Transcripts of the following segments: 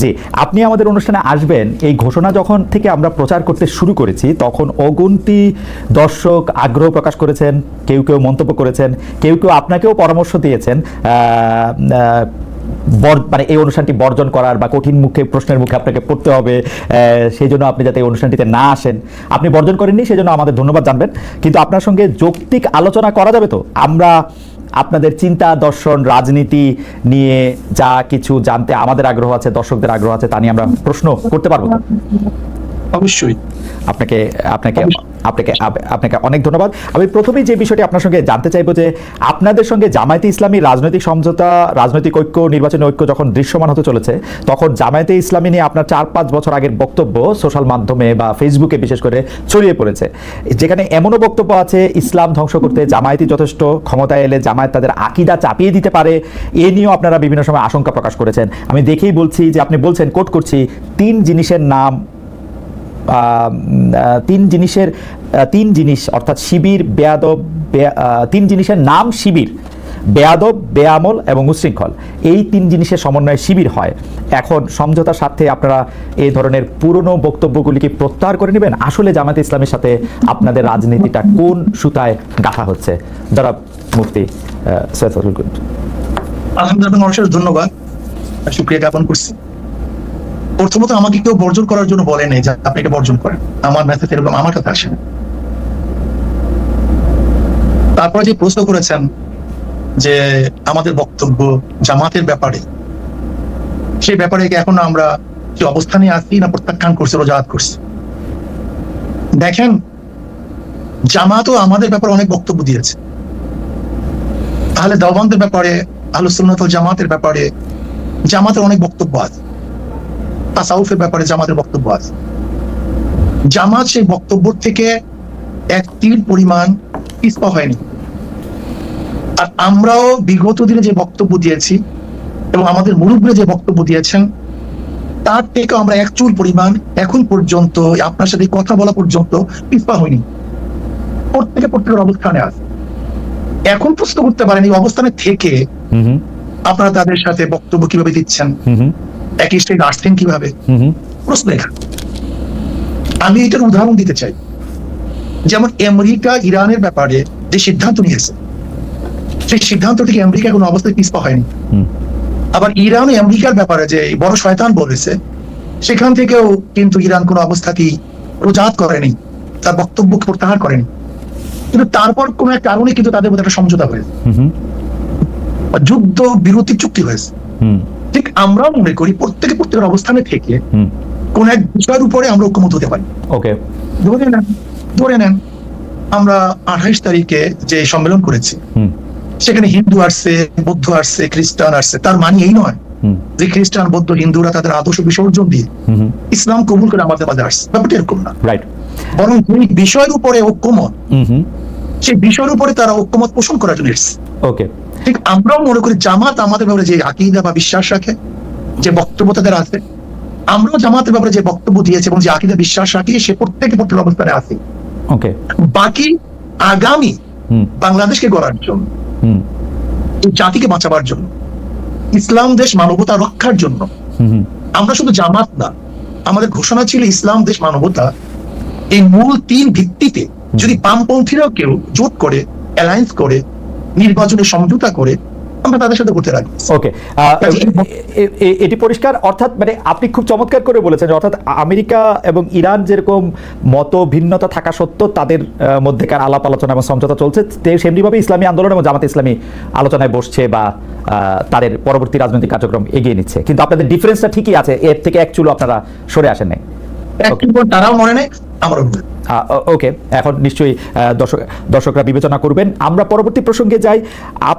জি, আপনি আমাদের অনুষ্ঠানে আসবেন। এই ঘোষণা যখন থেকে আমরা প্রচার করতে শুরু করেছি, তখন অগুন্তি দর্শক আগ্রহ প্রকাশ করেছেন, কেউ কেউ মন্তব্য করেছেন, কেউ কেউ আপনাকেও পরামর্শ দিয়েছেন। মানে এই অনুষ্ঠানটি বর্জন করার বা কঠিন মুখে, প্রশ্নের মুখে আপনাকে পড়তে হবে। সেই জন্য আপনি যাতে এই অনুষ্ঠানটিতে না আসেন। আপনি বর্জন করেননি, সেই জন্য আমাদের ধন্যবাদ জানবেন। কিন্তু আপনার সঙ্গে যৌক্তিক আলোচনা করা যাবে তো? আমরা আপনাদের চিন্তা দর্শন রাজনীতি নিয়ে যা কিছু জানতে আমাদের আগ্রহ আছে দর্শকদের আগ্রহ আছে তা নিয়ে আমরা প্রশ্ন করতে পারব? অবশ্যই আপনাকে আপনাকে আপনাকে আপনাকে অনেক ধন্যবাদ। আমি প্রথমেই যে বিষয়টি আপনার সঙ্গে জানতে চাইব যে আপনাদের সঙ্গে জামায়াতে ইসলামী রাজনৈতিক সমঝোতা, রাজনৈতিক ঐক্য, নির্বাচনী ঐক্য যখন দৃশ্যমান হতে চলেছে, তখন জামায়াতে ইসলামী নিয়ে আপনার চার পাঁচ বছর আগের বক্তব্য সোশ্যাল মাধ্যমে বা ফেসবুকে বিশেষ করে ছড়িয়ে পড়েছে। যেখানে এমনও বক্তব্য আছে, ইসলাম ধ্বংস করতে জামায়াতি যথেষ্ট ক্ষমতায় এলে জামায়াত তাদের আকিদা চাপিয়ে দিতে পারে, এ নিয়েও আপনারা বিভিন্ন সময় আশঙ্কা প্রকাশ করেছেন। আমি দেখেই বলছি যে আপনি বলছেন কোট করছি, তিন জিনিসের নাম তিন জিনিসের তিন জিনিস, অর্থাৎ শিবির, বেয়াদব তিন জিনিসের নাম শিবির, বেয়াদব, বেয়ামল এবং উশৃঙ্খল। এই তিন জিনিসের সমন্বয়ে শিবির হয়। এখন সমঝোতার স্বার্থে আপনারা এই ধরনের পুরনো বক্তব্যগুলিকে প্রত্যাহার করে নেবেন। আসলে জামাত ইসলামের সাথে আপনাদের রাজনীতিটা কোন সুতায় গাঁথা হচ্ছে? যারা মুফতি সৈয়দ আলহামদুলিল্লাহ ধন্যবাদ। শুক্রিয়া জ্ঞাপন করছি। প্রথমত আমাকে কেউ বর্জন করার জন্য বলে নেই যে আপনি এটা বর্জন করেন। আমার মেসেজ এরকম আমার কাছে আসে। তারপরে যে প্রশ্ন করেছেন যে আমাদের বক্তব্য জামাতের ব্যাপারে, সেই ব্যাপারে কি এখন আমরা যে অবস্থানে আছি না প্রত্যাখ্যান করছি রোজাত করছি? দেখেন, জামাতও আমাদের ব্যাপারে অনেক বক্তব্য দিয়েছে। তাহলে দেওবন্দের ব্যাপারে আলোচনাত জামাতের ব্যাপারে জামাতের অনেক বক্তব্য আছে। তাসাউফের ব্যাপারে জামাতের বক্তব্য আছে। জামাত সেই বক্তব্য থেকে এক তীর পরিমাণ পিছপা হয়নি। আর আমরাও বিগত দিনে যে বক্তব্য দিয়েছি এবং আমাদের মুরব্বী যে বক্তব্য দিয়েছেন তার থেকে আমরা এক চুল পরিমাণ এখন পর্যন্ত আপনার সাথে কথা বলা পর্যন্ত পিছপা হয়নি। প্রত্যেকে প্রত্যেকের অবস্থানে আছে। এখন প্রশ্ন করতে পারেন এই অবস্থানে থেকে আপনারা তাদের সাথে বক্তব্য কীভাবে দিচ্ছেন? একই স্টেজ আসছেন কীভাবে? প্রশ্ন এখানে আমি এটার উদাহরণ দিতে চাই। যেমন আমেরিকা ইরানের ব্যাপারে যে সিদ্ধান্ত নিয়েছে সেই সিদ্ধান্ত থেকে আমেরিকা কোনো অবস্থায় পিছপা হয়নি। আবার ইরান আমেরিকার ব্যাপারে যে বড় শয়তান বলেছে সেখান থেকেও কিন্তু ইরান কোনো অবস্থাতেই রোজাত করেনি তার বক্তব্য প্রত্যাহার করেনি। কিন্তু তারপর কোন এক কারণে কিন্তু তাদের মধ্যে একটা সমঝোতা হয়েছে। যুদ্ধ বিরতি চুক্তি হয়েছে। ঠিক আমরাও মনে করি প্রত্যেকে প্রত্যেকের অবস্থানে থেকে কোন এক বিষয়ের উপরে আমরা ঐক্যমত হতে পারি। ওকে। ধরে নেন ধরে নেন আমরা আঠাইশ তারিখে যে সম্মেলন করেছি সেখানে হিন্দু আসছে বৌদ্ধ আসছে খ্রিস্টান আসছে। তার মানে এই নয় যে খ্রিস্টান বৌদ্ধ হিন্দুরা তাদের আদর্শ বিসর্জন দিয়ে ইসলাম কবুল করে আমাদের মাঝে আসছে। ব্যাপারটা এরকম না। রাইট। বরং যেই বিষয়ের উপরে ঐক্যমত সেই বিষয়ের উপরে তারা ঐক্যমত পোষণ করার জন্য এসছে। ওকে। ঠিক আমরাও মনে করি জামাত আমাদের ব্যাপারে যে আকিদা বা বিশ্বাস রাখে যে বক্তব্য তাদের আছে। আমরাও জামাতের ব্যাপারে যে বক্তব্য দিয়েছে এবং যে আকিদা বিশ্বাস রাখি সে প্রত্যেকে প্রত্যেক অবস্থানে আছে। ওকে বাকি আগামী বাংলাদেশকে গড়ার জন্য এই জাতিকে বাঁচাবার জন্য ইসলাম দেশ মানবতা রক্ষার জন্য আমরা শুধু জামাত না আমাদের ঘোষণা ছিল ইসলাম দেশ মানবতা এই মূল তিন ভিত্তিতে যদি বামপন্থীরাও কেউ জোট করে অ্যালায়েন্স করে নির্বাচনে সমঝোতা করে আমরা তাদের সাথে করতে রাখি ওকে এটি পরিষ্কার অর্থাৎ মানে আপনি খুব চমৎকার করে বলেছেন অর্থাৎ আমেরিকা এবং ইরান যেরকম মত ভিন্নতা থাকা সত্ত্বেও তাদের মধ্যেকার আলাপ আলোচনা এবং সমঝোতা চলছে সেমনিভাবে ইসলামী আন্দোলন এবং জামাত ইসলামী আলোচনায় বসছে বা তাদের পরবর্তী রাজনৈতিক কার্যক্রম এগিয়ে নিচ্ছে। কিন্তু আপনাদের ডিফারেন্সটা ঠিকই আছে এর থেকে এক চুলো আপনারা সরে আসেন নাই। তারাও মনে আমারও মনে নেই। আহ, ও- ওকে এখন নিশ্চয়ই দর্শক দর্শকরা বিবেচনা করবেন। আমরা পরবর্তী প্রসঙ্গে যাই। আপ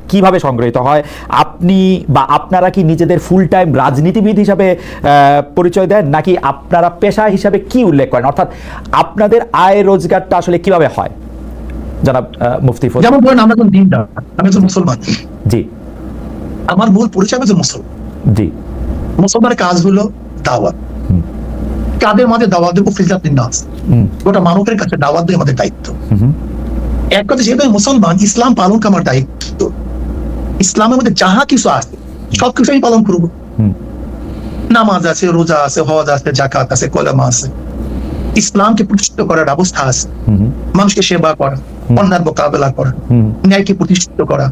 কীভাবে সংগৃহীত হয় আপনি বা আপনারা কি নিজেদের ফুল টাইম রাজনীতিবিদ হিসাবে পরিচয় দেন দেন নাকি আপনারা পেশা হিসাবে কি উল্লেখ করেন? অর্থাৎ আপনাদের আয় রোজগারটা আসলে কীভাবে হয়? জনাব মুফতি ফজল যেমন ধরেন আমরা একজন দিনদার আমি একজন মুসলমান। জি। আমার মূল পরিচয় আমি একজন মুসলমান। জি। মুসলমানের কাজ হলো দাওয়াত। কাদের মাঝে দাওয়াত দেবো ফিজাত নাস হুম, গোটা মানুষের কাছে দাওয়াত দেয় আমাদের দায়িত্ব। এক কথা যেহেতু মুসলমান ইসলাম পালন করা আমার দায়িত্ব। ইসলামের মধ্যে যাহা কিছু আছে সবকিছু আমি পালন করব। নামাজ আছে রোজা আছে হজ আছে জাকাত আছে কলেমা আছে। ইসলামকে প্রতিষ্ঠিত করার ব্যবস্থা আছে। মানুষকে সেবা করা অন্যার মোকাবেলা করা ন্যায়কে প্রতিষ্ঠিত করা।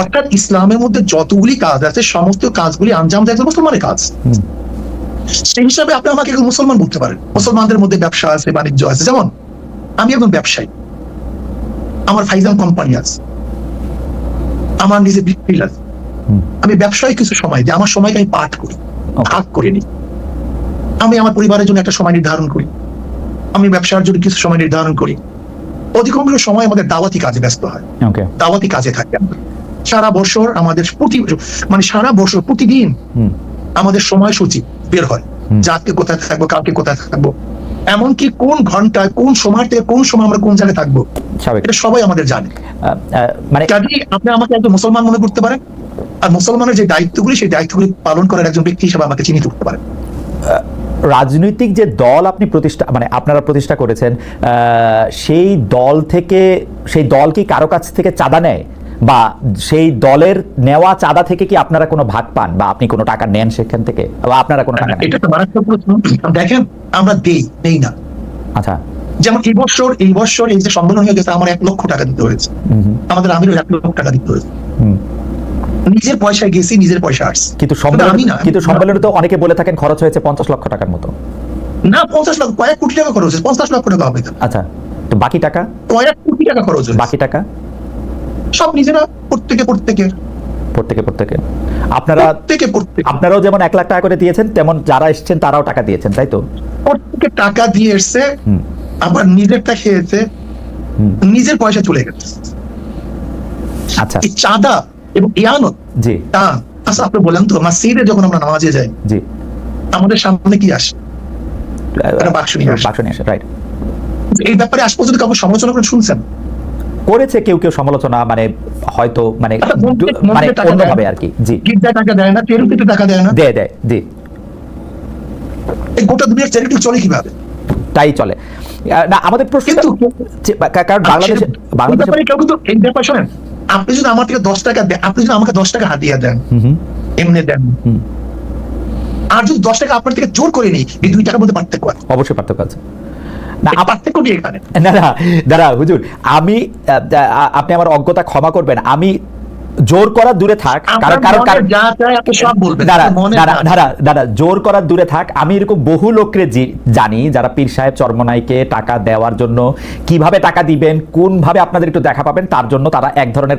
অর্থাৎ ইসলামের মধ্যে যতগুলি কাজ আছে সমস্ত কাজগুলি আঞ্জাম দেয় মুসলমানের কাজ। সেই হিসাবে আপনি আমাকে মুসলমান বলতে পারেন। মুসলমানদের মধ্যে ব্যবসা আছে বাণিজ্য আছে। যেমন আমি একজন ব্যবসায়ী। আমার ফাইজাম কোম্পানি আছে। আমার নিজে বিক্রি হুম। আমি ব্যবসায় কিছু সময় দিই আমার সময়কে আমি পাঠ করি ভাগ করে নিই। আমি আমার পরিবারের জন্য একটা সময় নির্ধারণ করি। আমি ব্যবসার জন্য কিছু সময় নির্ধারণ করি। অধিকাংশ সময় আমাদের দাওয়াতি কাজে ব্যস্ত হয়। দাওয়াতি কাজে থাকি। আমরা সারা বছর আমাদের প্রতি মানে সারা বছর প্রতিদিন আমাদের সময়সূচি বের হয়। যে আজকে কোথায় থাকব কালকে কোথায় থাকব। এমনকি কোন ঘন্টায় কোন সময় থেকে কোন সময় আমরা কোন জায়গায় থাকব এটা সবাই আমাদের জানে। মানে আপনি আমাকে একজন মুসলমান মনে করতে পারেন আর মুসলমানের যে দায়িত্বগুলি সেই দায়িত্বগুলি পালন করার একজন ব্যক্তি হিসেবে আমাকে চিহ্নিত করতে পারেন। রাজনৈতিক যে দল আপনি প্রতিষ্ঠা মানে আপনারা প্রতিষ্ঠা করেছেন আহ, সেই দল থেকে সেই দল কি কারও কাছ থেকে চাঁদা নেয়? বা সেই দলের নেওয়া চাঁদা থেকে কি আপনারা কোনো ভাগ পান বা আপনি কোনো টাকা নেন সেখান থেকে? বা আপনারা কোনো টাকা এটা তো মারাত্মক প্রশ্ন। দেখেন আমরা দেই দেই না। আচ্ছা। যেমন এই বছর এই বছর এই যে সম্মেলন হয়ে গেছে আমার এক লক্ষ টাকা দিতে হয়েছে। আমাদের আমিরও এক লক্ষ টাকা দিতে হয়েছে। নিজের পয়সা গেছি নিজের পয়সা আসছে। কিন্তু আমি না। কিন্তু সম্মেলনে তো অনেকে বলে থাকেন খরচ হয়েছে পঞ্চাশ লক্ষ টাকার মতো। না পঞ্চাশ লক্ষ কয়েক কোটি টাকা খরচ হয়েছে পঞ্চাশ লক্ষ টাকা হবে আচ্ছা তো বাকি টাকা? কয়েক কোটি টাকা খরচ হয়েছে। বাকি টাকা? সব নিজেরা প্রত্যেকে প্রত্যেকে। প্রত্যেকে প্রত্যেকে। আপনারা আপনারাও যেমন এক লাখ টাকা করে দিয়েছেন তেমন যারা এসেছেন তারাও টাকা দিয়েছেন তাই তো? প্রত্যেকে টাকা দিয়ে এসছে আবার নিজেরটা খেয়েছে নিজের পয়সা চলে গেছে। আচ্ছা। এই চাঁদা এবং ইয়ানত জি। তা আচ্ছা আপনি বলেন তো মসজিদে যখন আমরা নামাজে যাই জি। আমাদের সামনে কি আসে? বাক্স নিয়ে আসে। বাক্স নিয়ে আসে রাইট এই ব্যাপারে আজ পর্যন্ত কাউকে সমালোচনা করে শুনছেন করেছে কেউ কেউ সমালোচনা মানে হয়তো মানে আচ্ছা, মানে টাকা অন্যভাবে আর কি জি টাকা দেয় না? তেরুপিতে টাকা দেয় না? দেয় দেয় জি। এই গোটা দুনিয়ার চ্যারিটি চলে কীভাবে? তাই চলে। না আমাদের প্রশ্ন কিন্তু কারণ বাংলাদেশে এই বাংলাদেশে কেউ কিন্তু এই ব্যাপার শোনেন আপনি যদি আমার থেকে দশ টাকা দেন আপনি যদি আমাকে দশ টাকা হাতিয়ে দেন এমনি দেন। আর যদি দশ টাকা আপনার থেকে জোর করে নেই এই দুই টাকার মধ্যে পার্থক্য আছে। অবশ্যই পার্থক্য আছে। না এই আবার পার্থক্য এখানে। না না দাদা হুজুর আমি আপনি আমার অজ্ঞতা ক্ষমা করবেন। আমি জোর করা দূরে থাক কারণ কারণ কারণ যা চায় আপনি সব বলবেন দাঁড়া দাঁড়া দাঁড়া দাঁড়া জোর করার দূরে থাক। আমি এরকম বহু লোককে জানি যারা পীর সাহেব চরমনাইকে টাকা দেওয়ার জন্য কীভাবে টাকা দিবেন কোনভাবে আপনাদের একটু দেখা পাবেন তার জন্য তারা এক ধরনের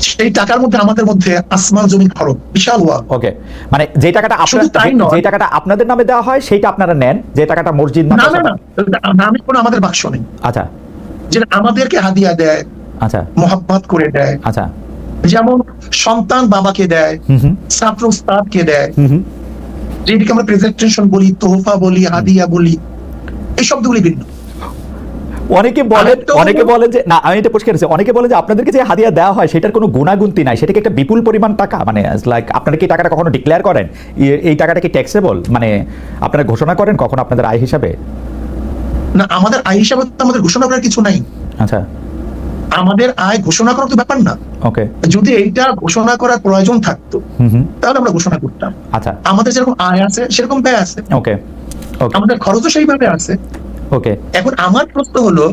সেই টাকার মধ্যে আমাদের মধ্যে আসমান জমিন বিশাল ওয়া ওকে মানে যে টাকাটা আপনার তাই নয়। যে টাকাটা আপনাদের নামে দেওয়া হয় সেইটা আপনারা নেন যে টাকাটা মসজিদ না না না নামে কোনো আমাদের বাক্স নেই। আচ্ছা। যেটা আমাদেরকে হাদিয়া দেয় আচ্ছা। মোহাব্বত করে দেয়। আচ্ছা। যেমন সন্তান বাবাকে দেয় ছাত্র উস্তাদকে দেয়। যেটিকে আমরা প্রেজেন্টেশন বলি তোহফা বলি হাদিয়া বলি এই শব্দগুলি ভিন্ন। অনেকে বলেন অনেকে বলেন যে না আমি এটা পরিষ্কার অনেকে বলে যে আপনাদেরকে যে হাদিয়া দেওয়া হয় সেটার কোনো গুণাগুন্তি নাই। সেটা কি একটা বিপুল পরিমাণ টাকা মানে লাইক আপনারা কি টাকাটা কখনো ডিক্লেয়ার করেন? এই টাকাটা কি ট্যাক্সেবল মানে আপনারা ঘোষণা করেন কখন আপনাদের আয় হিসাবে? না আমাদের আয় হিসাবে তো আমাদের ঘোষণা করার কিছু নাই। আচ্ছা। আমাদের আয় ঘোষণা করার তো ব্যাপার না। ওকে যদি এইটা ঘোষণা করার প্রয়োজন থাকতো তাহলে আমরা ঘোষণা করতাম। আচ্ছা। আমাদের যেরকম আয় আছে সেরকম ব্যয় আছে। ওকে ওকে আমাদের খরচও সেইভাবে আছে। ওকে এখন আমার প্রশ্ন হলো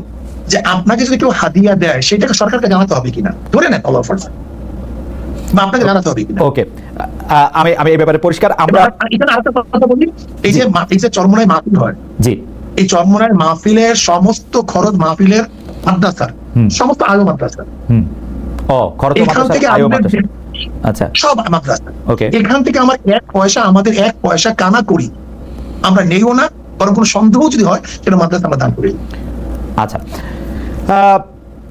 যে আপনাকে যদি কেউ হাদিয়া দেয় সেটাকে সরকারকে জানাতে হবে কিনা? ধরে নেন অল অফার বা আপনাকে জানাতে হবে কিনা? ওকে আমি আমি এই ব্যাপারে পরিষ্কার আমরা এখানে আরেকটা কথা বলি। এই যে এই যে চরমনায় মাহফিল হয় জি। এই চরমনায় মাহফিলের সমস্ত খরচ মাহফিলের মাদ্রাসার সমস্ত আলো মাদ্রাসা হুম। ও খরচ মাদ্রাসা আয়ো মাদ্রাসা আচ্ছা। সব মাদ্রাসা। ওকে এখান থেকে আমার এক পয়সা আমাদের এক পয়সা কানা করি। আমরা নেইও না বরং কোনো সন্দেহ যদি হয় সেটা মাদ্রাসা আমরা দান করি। আচ্ছা।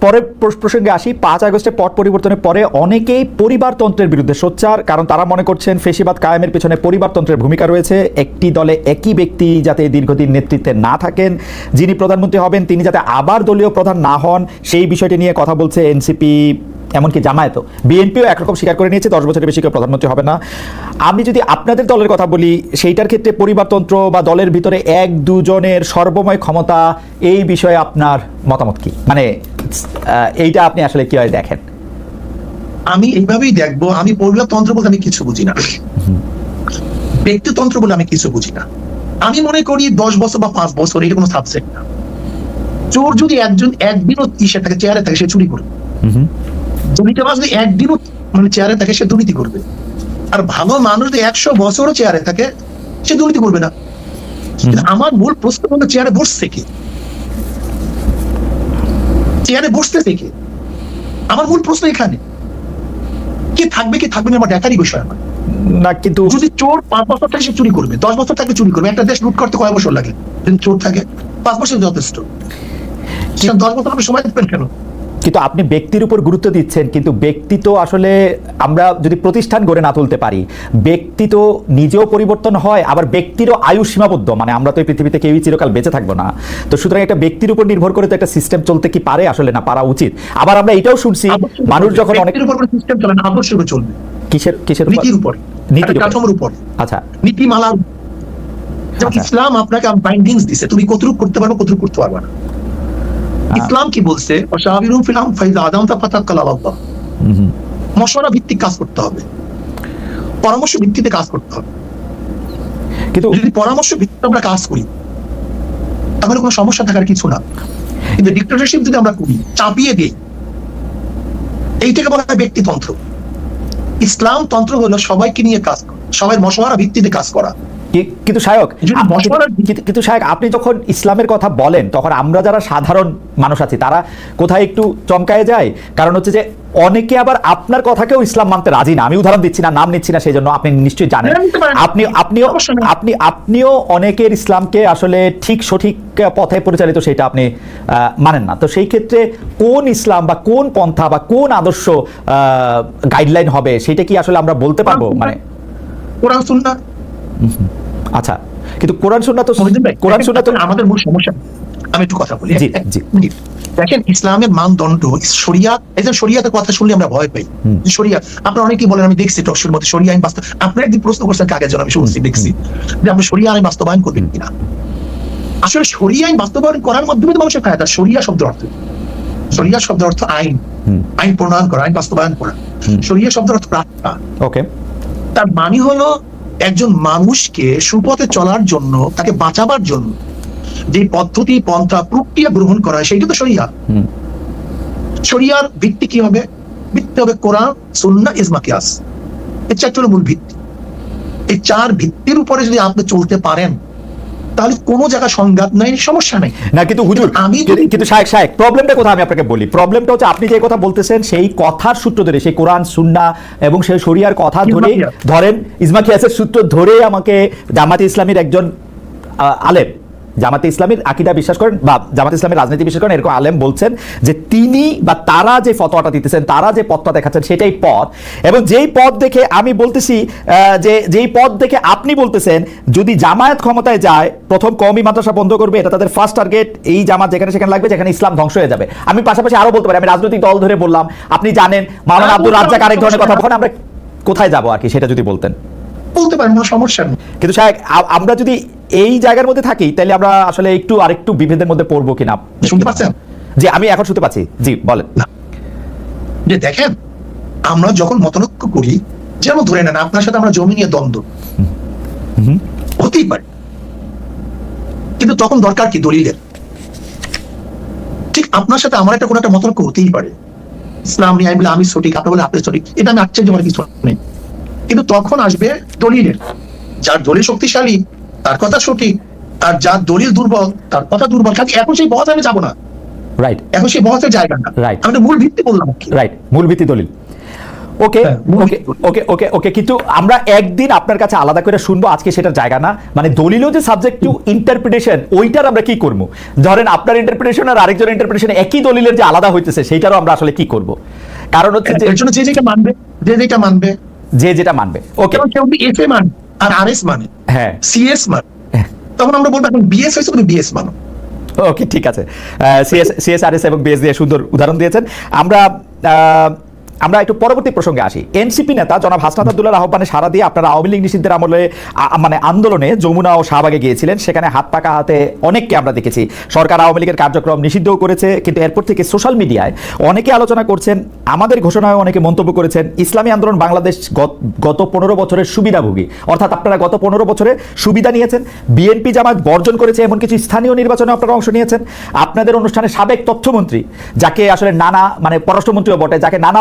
প্রস- প্রসঙ্গে আসি, পাঁচ আগস্টের পট পরিবর্তনের পরে অনেকেই পরিবারতন্ত্রের বিরুদ্ধে সোচ্চার, কারণ তারা মনে করছেন ফেসিবাদ কায়েমের পেছনে পরিবারতন্ত্রের ভূমিকা রয়েছে। একটি দলে একই ব্যক্তি যাতে দীর্ঘদিন নেতৃত্বে না থাকেন, যিনি প্রধানমন্ত্রী হবেন, তিনি যাতে আবার দলীয় প্রধান না হন, সেই বিষয়টি নিয়ে কথা বলছে এনসিপি, এমনকি জামায়াতও। বিএনপিও একরকম স্বীকার করে নিয়েছে, দশ বছরের বেশি কেউ প্রধানমন্ত্রী হবে না। আমি যদি আপনাদের দলের কথা বলি, সেইটার ক্ষেত্রে পরিবারতন্ত্র বা দলের ভিতরে এক দুজনের সর্বময় ক্ষমতা, এই বিষয়ে আপনার মতামত কি? মানে এইটা আপনি আসলে কীভাবে দেখেন? আমি এইভাবেই দেখব আমি পরিবারতন্ত্র বলে আমি কিছু বুঝি না। ব্যক্তিতন্ত্র বলে আমি কিছু বুঝি না। আমি মনে করি দশ বছর বা পাঁচ বছর এটা কোনো সাবজেক্ট না। চোর যদি একজন একদিনও ইসে থাকে চেয়ারে থাকে সে চুরি করবে। দুর্নীতিবাজ যদি একদিনও মানে চেয়ারে থাকে সে দুর্নীতি করবে। আর ভালো মানুষ যদি একশো বছরও চেয়ারে থাকে সে দুর্নীতি করবে না। আমার মূল প্রশ্ন হলো চেয়ারে বসছে কে? চেয়ারে বসতে কে? আমার মূল প্রশ্ন এখানে। কে থাকবে কে থাকবে না আমার দেখারই বিষয় আমার। না কিন্তু যদি চোর পাঁচ বছর থাকে সে চুরি করবে দশ বছর থাকলে চুরি করবে একটা দেশ লুট করতে কয় বছর লাগে? চোর থাকে পাঁচ বছর যথেষ্ট। দশ বছর আপনি সময় দেবেন কেন? কিন্তু আপনি ব্যক্তির উপর গুরুত্ব দিচ্ছেন কিন্তু ব্যক্তি তো আসলে আমরা যদি প্রতিষ্ঠান গড়ে না তুলতে পারি ব্যক্তি তো নিজেও পরিবর্তন হয় আবার ব্যক্তিরও আয়ু সীমাবদ্ধ মানে আমরা তো এই পৃথিবীতে কেউই চিরকাল বেঁচে থাকব না তো সুতরাং একটা ব্যক্তির উপর নির্ভর করে তো একটা সিস্টেম চলতে কি পারে আসলে না পারা উচিত আবার আমরা এটাও শুনছি মানুষ যখন অনেক সিস্টেম চলে না আদর্শের চলবে কিসের কিসের উপর? নীতির উপর নীতির উপর। কাঠামোর উপর আচ্ছা। যেমন আচ্ছা। ইসলাম আপনাকে বাইন্ডিংস দিছে তুমি কতটুকু করতে পারবে কতটুকু করতে পারবে না ইসলাম কি বলছে। মশওয়ারা ভিত্তিক কাজ করতে হবে। পরামর্শ ভিত্তিতে কাজ করতে হবে। কিন্তু যদি পরামর্শ ভিত্তিতে আমরা কাজ করি তাহলে কোনো সমস্যা থাকার কিছু না। কিন্তু ডিক্টেটরশিপ যদি আমরা করি চাপিয়ে দিই এইটাকে বলা হয় ব্যক্তিতন্ত্র। ইসলাম তন্ত্র হলো সবাইকে নিয়ে কাজ করা সবাই মশওয়ারা ভিত্তিতে কাজ করা। কিন্তু মশওয়ারার কিন্তু- শায়ক আপনি যখন ইসলামের কথা বলেন তখন আমরা যারা সাধারণ মানুষ আছি তারা কোথায় একটু চমকায় যায়? কারণ হচ্ছে যে অনেকে আবার আপনার কথাকেও ইসলাম মানতে রাজি না। আমি উদাহরণ দিচ্ছি না নাম নিচ্ছি না সেই জন্য আপনি নিশ্চয়ই জানেন। আপনি আপনিও আপনি আপনিও অনেকের ইসলামকে আসলে ঠিক সঠিক পথে পরিচালিত সেটা আপনি মানেন না। তো সেই ক্ষেত্রে কোন ইসলাম বা কোন পন্থা বা কোন আদর্শ গাইডলাইন হবে সেটা কি আসলে আমরা বলতে পারব? মানে কোরআন সুন্নাহ। আচ্ছা কিন্তু কোরআন সুন্নাহ তো কোরআন সুন্নাহ তো আমাদের মূল সমস্যা আমি একটু কথা বলি। জি, জি। দেখেন ইসলামের মানদণ্ড শরিয়াত এই যে শরিয়াতের কথা শুনলে আমরা ভয় পাই। হুম। যে শরিয়াত আপনারা অনেকেই বলেন আমি দেখছি টকশোর মধ্যে শরিয়া আইন বাস্তব আপনারা একদিন প্রশ্ন করছেন কাকে যেন আমি শুনছি দেখছি। যে আপনি শরিয়া আইন বাস্তবায়ন করবেন কিনা? আসলে শরিয়া আইন বাস্তবায়ন করার মাধ্যমে তো মানুষের ফায়দা। শরিয়া শব্দ অর্থ? শরিয়া শব্দের অর্থ আইন। আইন প্রণয়ন করা আইন বাস্তবায়ন করা। শরিয়া শব্দের অর্থ প্রার্থনা। ওকে। তার মানে হলো একজন মানুষকে সুপথে চলার জন্য তাকে বাঁচাবার জন্য যে পদ্ধতি পন্থা প্রক্রিয়া গ্রহণ করা হয় সেইটা তো সরিয়া সরিয়ার শরিয়ার ভিত্তি কি হবে? ভিত্তি হবে কোরআন সুন্না ইসমা কিয়াস। এই চারটি হলো মূল ভিত্তি। এই চার ভিত্তির উপরে যদি আপনি চলতে পারেন তাহলে কোনো জায়গায় সংঘাত নাই সমস্যা নাই। না কিন্তু হুজুর আমি কিন্তু- শায়েক শায়েক প্রবলেমটা কোথায় আমি আপনাকে বলি? প্রবলেমটা হচ্ছে আপনি যে কথা বলতেছেন সেই কথার সূত্র ধরে সেই কোরআন সুন্না এবং সেই শরিয়ার কথা ধরে ধরেন ইজমা কিয়াসের সূত্র ধরে আমাকে জামাতে ইসলামীর একজন আলেম জামাতে ইসলামীর আকিদা বিশ্বাস করেন বা জামাতে ইসলামের রাজনীতি বিশ্বাস করেন এরকম আলেম বলছেন যে তিনি বা তারা যে ফতোয়াটা দিতেছেন তারা যে পথটা দেখাচ্ছেন সেটাই পথ। এবং যেই পথ দেখে আমি বলতেছি যে যেই পথ দেখে আপনি বলতেছেন যদি জামায়াত ক্ষমতায় যায় প্রথম কওমি মাদ্রাসা বন্ধ করবে এটা তাদের ফার্স্ট টার্গেট এই জামাত যেখানে সেখানে লাগবে যেখানে ইসলাম ধ্বংস হয়ে যাবে। আমি পাশাপাশি আরও বলতে পারি আমি রাজনৈতিক দল ধরে বললাম আপনি জানেন মাওলানা হ্যাঁ, আব্দুল রাজ্জাক আরেক ধরনের কথা আমরা কোথায় যাব আর কি সেটা যদি বলতেন। বলতে পারেন কোনো সমস্যা নেই। কিন্তু সাহেব আমরা যদি এই জায়গার মধ্যে থাকি তাহলে আমরা আসলে একটু আরেকটু বিভেদের মধ্যে পড়ব কিনা? শুনতে পাচ্ছেন? জি আমি এখন শুনতে পাচ্ছি। জি বলেন। যে দেখেন আমরা যখন মতনৈক্য করি যেমন ধরে নেন আপনার সাথে আমরা জমি নিয়ে দ্বন্দ্ব। হুম। হতেই পারে। কিন্তু তখন দরকার কি? দলিলের। ঠিক আপনার সাথে আমার একটা কোনো একটা মতনৈক্য হতেই পারে। ইসলাম নিয়ে আমি বলে আমি সঠিক আপনি বলে আপনি সঠিক। এটা আমি আশ্চর্য করার কিছু নেই। কিন্তু তখন আসবে দলিলের। যার দলিল শক্তিশালী তার কথা সঠিক আর যার দলিল দুর্বল তার কথা দুর্বল। কাজে এখন সেই বহতে আমি যাব না। রাইট এখন সেই জায়গা না। Right. আমি মূল ভিত্তি বললাম রাইট মূল ভিত্তি দলিল। ওকে হ্যাঁ, ওকে ওকে ওকে ওকে কিন্তু আমরা একদিন আপনার কাছে আলাদা করে শুনব আজকে সেটার জায়গা না। মানে দলিলও যে সাবজেক্ট টু ইন্টারপ্রিটেশন ওইটার আমরা কি করব? ধরেন আপনার ইন্টারপ্রিটেশন আর আরেকজনের ইন্টারপ্রিটেশন একই দলিলের যে আলাদা হইতেছে সেইটারও আমরা আসলে কি করব? কারণ হচ্ছে যে যেটা মানবে যে যেটা মানবে যে যেটা মানবে। ওকে এফ এ মান আর আর এস মানে হ্যাঁ। সিএস মানে হ্যাঁ। তখন আমরা বলব এখন বিএস হয়েছে তুমি বিএস মানো। ওকে ঠিক আছে। সিএস এস এবং বিএস দিয়ে সুন্দর উদাহরণ দিয়েছেন। আমরা আহ, আমরা একটু পরবর্তী প্রসঙ্গে আসি। এনসিপি নেতা জনাব হাসনাত আব্দুল্লাহর আহ্বানে সারা দিয়ে আপনারা আওয়ামী লীগ নিষিদ্ধের আমলে মানে আন্দোলনে যমুনা ও শাহবাগে গিয়েছিলেন। সেখানে হাত পাকা হাতে অনেককে আমরা দেখেছি। সরকার আওয়ামী লীগের কার্যক্রম নিষিদ্ধও করেছে, কিন্তু এরপর থেকে সোশ্যাল মিডিয়ায় অনেকে আলোচনা করছেন, আমাদের ঘোষণায় অনেকে মন্তব্য করেছেন, ইসলামী আন্দোলন বাংলাদেশ গত- পনেরো বছরের সুবিধাভোগী। অর্থাৎ আপনারা গত পনেরো বছরে সুবিধা নিয়েছেন বিএনপি জামাত বর্জন করেছে এমন কিছু স্থানীয় নির্বাচনে আপনারা অংশ নিয়েছেন। আপনাদের অনুষ্ঠানে সাবেক তথ্যমন্ত্রী, যাকে আসলে নানা মানে পররাষ্ট্রমন্ত্রীও বটে, যাকে নানা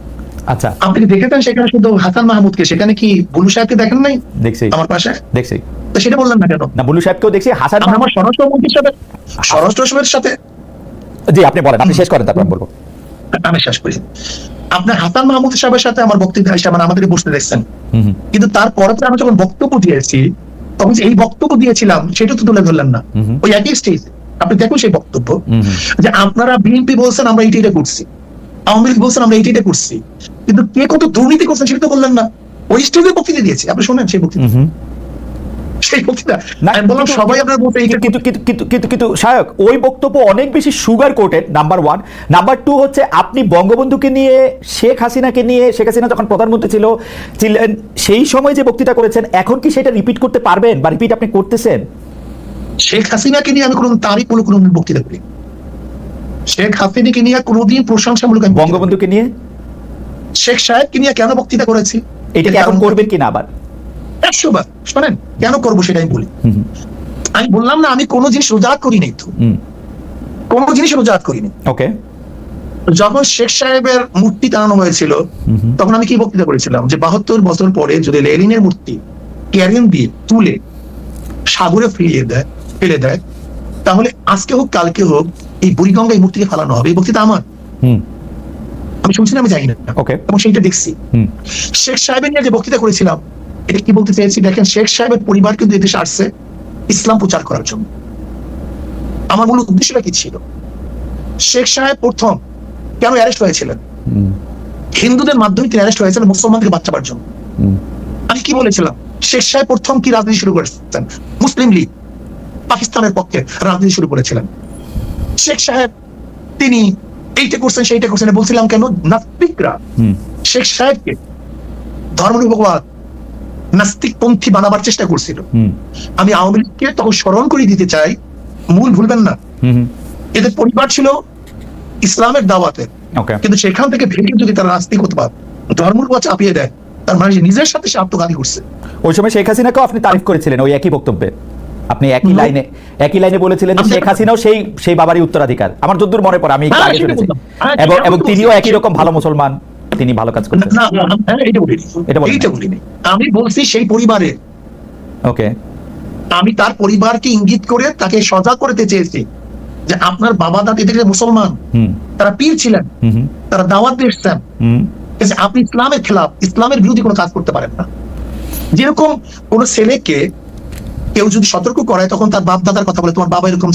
আচ্ছা। আপনি দেখেছেন সেখানে শুধু হাসান মাহমুদকে? সেখানে কি বুলু সাহেবকে দেখেন নাই? দেখছি। আমার পাশে? দেখছি। তো সেটা বললেন না কেন? না বুলু সাহেবকেও দেখছি হাসান আমরা স্বরাষ্ট্রমন্ত্রীর সাথে স্বরাষ্ট্রের সাথে জি আপনি বলেন আপনি শেষ করেন তারপর বলব। আমি শেষ করি। আপনার হাসান মাহমুদ সাহেবের সাথে আমার বক্তব্য এসে মানে আমাদের বসতে দেখছেন। কিন্তু তারপরে আমি যখন বক্তব্য দিয়েছি তখন যে এই বক্তব্য দিয়েছিলাম সেটা তো তুলে ধরলেন না। ওই একই স্টেজ আপনি দেখুন সেই বক্তব্য। যে আপনারা বিএনপি বলছেন আমরা এইটা এটা করছি আওয়ামী লীগ বলছেন আমরা এইটা এটা করছি কিন্তু কে কত দুর্নীতি করছেন সেটা তো বললেন না। ওই স্টেজে বক্তৃতা দিয়েছি। আপনি শোনেন সেই বক্তৃতা। হুম হুম। সেই বক্তৃতা। আমি বললাম সবাই আপনার বলতে কিন্তু কিন্তু কিন্তু কিন্তু কিন্তু সায়ক ওই বক্তব্য অনেক বেশি sugar coated number one number two হচ্ছে আপনি বঙ্গবন্ধুকে নিয়ে শেখ হাসিনাকে নিয়ে শেখ হাসিনা যখন প্রধানমন্ত্রী ছিল ছিলেন সেই সময় যে বক্তৃতা করেছেন এখন কি সেটা রিপিট করতে পারবেন বা রিপিট আপনি করতেছেন? শেখ হাসিনাকে নিয়ে আমি কোনো তারিখ কোনো বক্তৃতা করি শেখ হাসিনাকে নিয়ে কোনোদিন প্রশংসামূলক বঙ্গবন্ধুকে নিয়ে? শেখ সাহেবকে নিয়ে কেন বক্তৃতা করেছি? এটাকে এখন করবেন কিনা আবার? একশো বার শোনেন কেন করব সেটা আমি বলি আমি বললাম না আমি কোনো জিনিস রোজাত করি নাই তো। কোনো জিনিস রোজাত করিনি ওকে। যখন শেখ সাহেবের মূর্তি টানানো হয়েছিল তখন আমি কি বক্তৃতা করেছিলাম? যে বাহাত্তর বছর পরে যদি লেনিনের মূর্তি ক্যারিয়ান দিয়ে তুলে সাগরে ফিরিয়ে দেয় ফেলে দেয় তাহলে আজকে হোক কালকে হোক এই বুড়িগঙ্গা এই মূর্তিকে ফেলানো হবে। এই বক্তৃতা আমার। আমি শুনছি না আমি জানি না। ওকে এবং সেইটা দেখছি। শেখ সাহেবের নিয়ে যে বক্তৃতা করেছিলাম এটা কি বলতে চেয়েছি? দেখেন শেখ সাহেবের পরিবার কিন্তু এদেশে আসছে ইসলাম প্রচার করার জন্য। আমার মূল উদ্দেশ্যটা কি ছিল? শেখ সাহেব প্রথম কেন অ্যারেস্ট হয়েছিলেন? হিন্দুদের মাধ্যমে তিনি অ্যারেস্ট হয়েছিলেন মুসলমানদেরকে বাচ্চা পাওয়ার জন্য। আমি কি বলেছিলাম? শেখ সাহেব প্রথম কি রাজনীতি শুরু করেছেন? মুসলিম লীগ পাকিস্তানের পক্ষে রাজনীতি শুরু করেছিলেন। শেখ সাহেব তিনি এইটা করছেন সেইটা করছেন বলছিলাম কেন? নাস্তিকরা শেখ সাহেবকে ধর্মনিরপবাদ নাস্তিক পন্থী বানাবার চেষ্টা করছিল। আমি আওয়ামী লীগকে তখন স্মরণ করে দিতে চাই মূল ভুলবেন না। এদের পরিবার ছিল ইসলামের দাওয়াতে ওকে কিন্তু সেখান থেকে ভেঙে যদি তারা নাস্তিকতাবাদ ধর্মনিরপবাদ চাপিয়ে দেয় তার মানে নিজের সাথে সে আত্মঘাতী করছে। ওই সময় শেখ হাসিনাকেও আপনি তারিফ করেছিলেন ওই একই বক্তব্যে। আপনি একই লাইনে একই লাইনে বলেছিলেন যে শেখ হাসিনাও সেই সেই বাবারই উত্তরাধিকার। আমার যদ্দূর মনে পড়ে আমি আগে শুনেছি। হ্যাঁ, এবং এবং তিনিও একই রকম ভালো মুসলমান তিনি ভালো কাজ করতেন না না, হ্যাঁ, এটা বলেন। আমি বলছি সেই পরিবারের ওকে। আমি তার পরিবারকে ইঙ্গিত করে তাকে সজাগ করতে চেয়েছি যে আপনার বাবা দাদি থেকে মুসলমান। হুম। তারা পীর ছিলেন। তারা দাওয়াত আছে, আপনি ইসলামের খেলাফ ইসলামের বিরোধী কোনো কাজ করতে পারেন না। যেরকম কোন ছেলেকে কেউ যদি সতর্ক করায় তখন তার বাপ দাদার কথা বলে তোমার বাবা এরকম